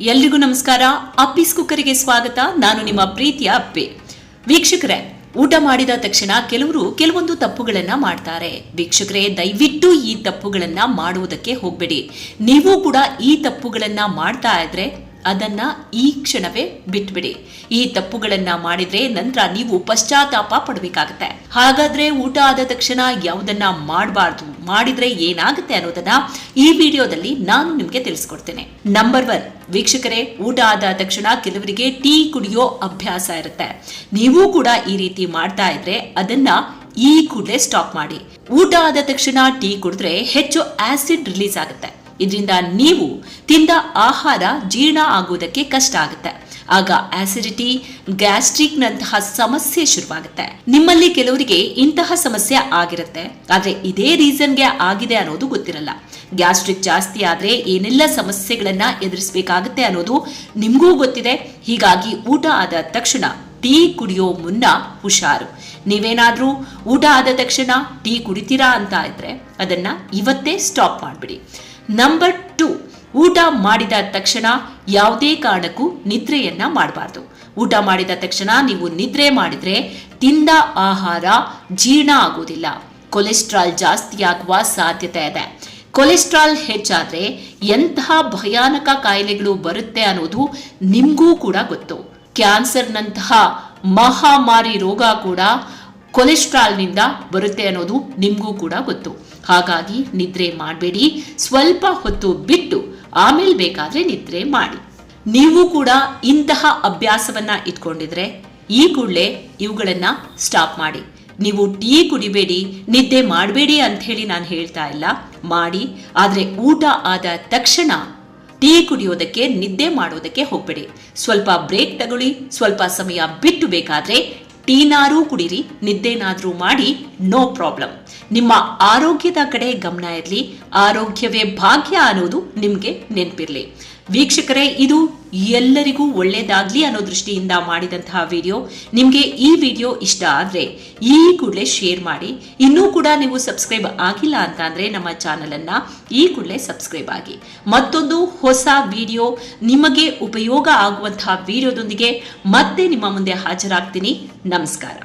ಎಲ್ರಿಗೂ ನಮಸ್ಕಾರ. ಅಪ್ಪಿಸ್ ಕುಕ್ಕರಿಗೆ ಸ್ವಾಗತ. ನಾನು ನಿಮ್ಮ ಪ್ರೀತಿಯ ಅಪ್ಪೆ. ವೀಕ್ಷಕರೇ, ಊಟ ಮಾಡಿದ ತಕ್ಷಣ ಕೆಲವರು ಕೆಲವೊಂದು ತಪ್ಪುಗಳನ್ನ ಮಾಡ್ತಾರೆ. ವೀಕ್ಷಕರೇ, ದಯವಿಟ್ಟು ಈ ತಪ್ಪುಗಳನ್ನ ಮಾಡುವುದಕ್ಕೆ ಹೋಗ್ಬೇಡಿ. ನೀವು ಕೂಡ ಈ ತಪ್ಪುಗಳನ್ನ ಮಾಡ್ತಾ ಇದ್ರೆ ಅದನ್ನ ಈ ಕ್ಷಣವೇ ಬಿಟ್ಬಿಡಿ. ಈ ತಪ್ಪುಗಳನ್ನ ಮಾಡಿದ್ರೆ ನಂತರ ನೀವು ಪಶ್ಚಾತ್ತಾಪ ಪಡಬೇಕಾಗತ್ತೆ. ಹಾಗಾದ್ರೆ ಊಟ ಆದ ತಕ್ಷಣ ಯಾವುದನ್ನ ಮಾಡಬಾರ್ದು, ಮಾಡಿದ್ರೆ ಏನಾಗುತ್ತೆ ಅನ್ನೋದನ್ನ ಈ ವಿಡಿಯೋದಲ್ಲಿ ನಾನು ನಿಮ್ಗೆ ತಿಳಿಸ್ಕೊಡ್ತೇನೆ. ನಂಬರ್ ಒನ್ ವೀಕ್ಷಕರೇ, ಊಟ ಆದ ತಕ್ಷಣ ಕೆಲವರಿಗೆ ಟೀ ಕುಡಿಯೋ ಅಭ್ಯಾಸ ಇರುತ್ತೆ. ನೀವು ಕೂಡ ಈ ರೀತಿ ಮಾಡ್ತಾ ಇದ್ರೆ ಅದನ್ನ ಈ ಕೂಡಲೇ ಸ್ಟಾಪ್ ಮಾಡಿ. ಊಟ ಆದ ತಕ್ಷಣ ಟೀ ಕುಡಿದ್ರೆ ಹೆಚ್ಚು ಆಸಿಡ್ ರಿಲೀಸ್ ಆಗುತ್ತೆ. ಇದರಿಂದ ನೀವು ತಿಂದ ಆಹಾರ ಜೀರ್ಣ ಆಗುವುದಕ್ಕೆ ಕಷ್ಟ ಆಗುತ್ತೆ. ಆಗ ಆಸಿಡಿಟಿ ಗ್ಯಾಸ್ಟ್ರಿಕ್ ನಂತಹ ಸಮಸ್ಯೆ ಶುರುವಾಗುತ್ತೆ. ನಿಮ್ಮಲ್ಲಿ ಕೆಲವರಿಗೆ ಇಂತಹ ಸಮಸ್ಯೆ ಆಗಿರುತ್ತೆ. ಆದ್ರೆ ಇದೇ ರೀಸನ್ಗೆ ಆಗಿದೆ ಅನ್ನೋದು ಗೊತ್ತಿರಲ್ಲ. ಗ್ಯಾಸ್ಟ್ರಿಕ್ ಜಾಸ್ತಿ ಆದ್ರೆ ಏನೆಲ್ಲ ಸಮಸ್ಯೆಗಳನ್ನ ಎದುರಿಸಬೇಕಾಗುತ್ತೆ ಅನ್ನೋದು ನಿಮಗೂ ಗೊತ್ತಿದೆ. ಹೀಗಾಗಿ ಊಟ ಆದ ತಕ್ಷಣ ಟೀ ಕುಡಿಯೋ ಮುನ್ನ ಹುಷಾರು. ನೀವೇನಾದ್ರೂ ಊಟ ಆದ ತಕ್ಷಣ ಟೀ ಕುಡಿತೀರಾ ಅಂತ ಇದ್ರೆ ಅದನ್ನ ಇವತ್ತೇ ಸ್ಟಾಪ್ ಮಾಡಿಬಿಡಿ. ನಂಬರ್ ಟು ಊಟ ಮಾಡಿದ ತಕ್ಷಣ ಯಾವುದೇ ಕಾರಣಕ್ಕೂ ನಿದ್ರೆಯನ್ನ ಮಾಡಬಾರ್ದು. ಊಟ ಮಾಡಿದ ತಕ್ಷಣ ನೀವು ನಿದ್ರೆ ಮಾಡಿದ್ರೆ ತಿಂದ ಆಹಾರ ಜೀರ್ಣ ಆಗೋದಿಲ್ಲ ಕೊಲೆಸ್ಟ್ರಾಲ್ ಜಾಸ್ತಿ ಆಗುವ ಸಾಧ್ಯತೆ ಇದೆ. ಕೊಲೆಸ್ಟ್ರಾಲ್ ಹೆಚ್ಚಾದರೆ ಎಂತಹ ಭಯಾನಕ ಕಾಯಿಲೆಗಳು ಬರುತ್ತೆ ಅನ್ನೋದು ನಿಮಗೂ ಕೂಡ ಗೊತ್ತು. ಕ್ಯಾನ್ಸರ್ನಂತಹ ಮಹಾಮಾರಿ ರೋಗ ಕೂಡ ಕೊಲೆಸ್ಟ್ರಾಲ್ನಿಂದ ಬರುತ್ತೆ ಅನ್ನೋದು ನಿಮಗೂ ಕೂಡ ಗೊತ್ತು. ಹಾಗಾಗಿ ನಿದ್ರೆ ಮಾಡಬೇಡಿ. ಸ್ವಲ್ಪ ಹೊತ್ತು ಬಿಟ್ಟು ಆಮೇಲೆ ಬೇಕಾದ್ರೆ ನಿದ್ರೆ ಮಾಡಿ. ನೀವು ಕೂಡ ಇಂತಹ ಅಭ್ಯಾಸವನ್ನ ಇಟ್ಕೊಂಡಿದ್ರೆ ಈ ಕೂಡಲೇ ಇವುಗಳನ್ನ ಸ್ಟಾಪ್ ಮಾಡಿ. ನೀವು ಟೀ ಕುಡಿಬೇಡಿ, ನಿದ್ದೆ ಮಾಡಬೇಡಿ ಅಂತ ಹೇಳಿ ನಾನು ಹೇಳ್ತಾ ಇಲ್ಲ. ಮಾಡಿ. ಆದರೆ ಊಟ ಆದ ತಕ್ಷಣ ಟೀ ಕುಡಿಯೋದಕ್ಕೆ, ನಿದ್ದೆ ಮಾಡೋದಕ್ಕೆ ಹೋಗ್ಬೇಡಿ. ಸ್ವಲ್ಪ ಬ್ರೇಕ್ ತಗೊಳ್ಳಿ. ಸ್ವಲ್ಪ ಸಮಯ ಬಿಟ್ಟು ಬೇಕಾದ್ರೆ ಟೀನಾರೂ ಕುಡಿರಿ, ನಿದ್ದೆನಾದ್ರೂ ಮಾಡಿ, ನೋ ಪ್ರಾಬ್ಲಮ್. ನಿಮ್ಮ ಆರೋಗ್ಯದ ಕಡೆ ಗಮನ ಇರಲಿ, ಆರೋಗ್ಯವೇ ಭಾಗ್ಯ ಅನ್ನೋದು ನಿಮಗೆ ನೆನಪಿರ್ಲಿ. ವೀಕ್ಷಕರೇ, ಇದು ಎಲ್ಲರಿಗೂ ಒಳ್ಳೇದಾಗ್ಲಿ ಅನ್ನೋ ದೃಷ್ಟಿಯಿಂದ ಮಾಡಿದಂತಹ ವಿಡಿಯೋ. ನಿಮಗೆ ಈ ವಿಡಿಯೋ ಇಷ್ಟ ಆದ್ರೆ ಈ ಕೂಡಲೇ ಶೇರ್ ಮಾಡಿ. ಇನ್ನೂ ಕೂಡ ನೀವು ಸಬ್ಸ್ಕ್ರೈಬ್ ಆಗಿಲ್ಲ ಅಂತ ಅಂದ್ರೆ ನಮ್ಮ ಚಾನಲನ್ನು ಈ ಕೂಡಲೇ ಸಬ್ಸ್ಕ್ರೈಬ್ ಆಗಿ. ಮತ್ತೊಂದು ಹೊಸ ವಿಡಿಯೋ ನಿಮಗೆ ಉಪಯೋಗ ಆಗುವಂತಹ ವಿಡಿಯೋದೊಂದಿಗೆ ಮತ್ತೆ ನಿಮ್ಮ ಮುಂದೆ ಹಾಜರಾಗ್ತೀನಿ. ನಮಸ್ಕಾರ.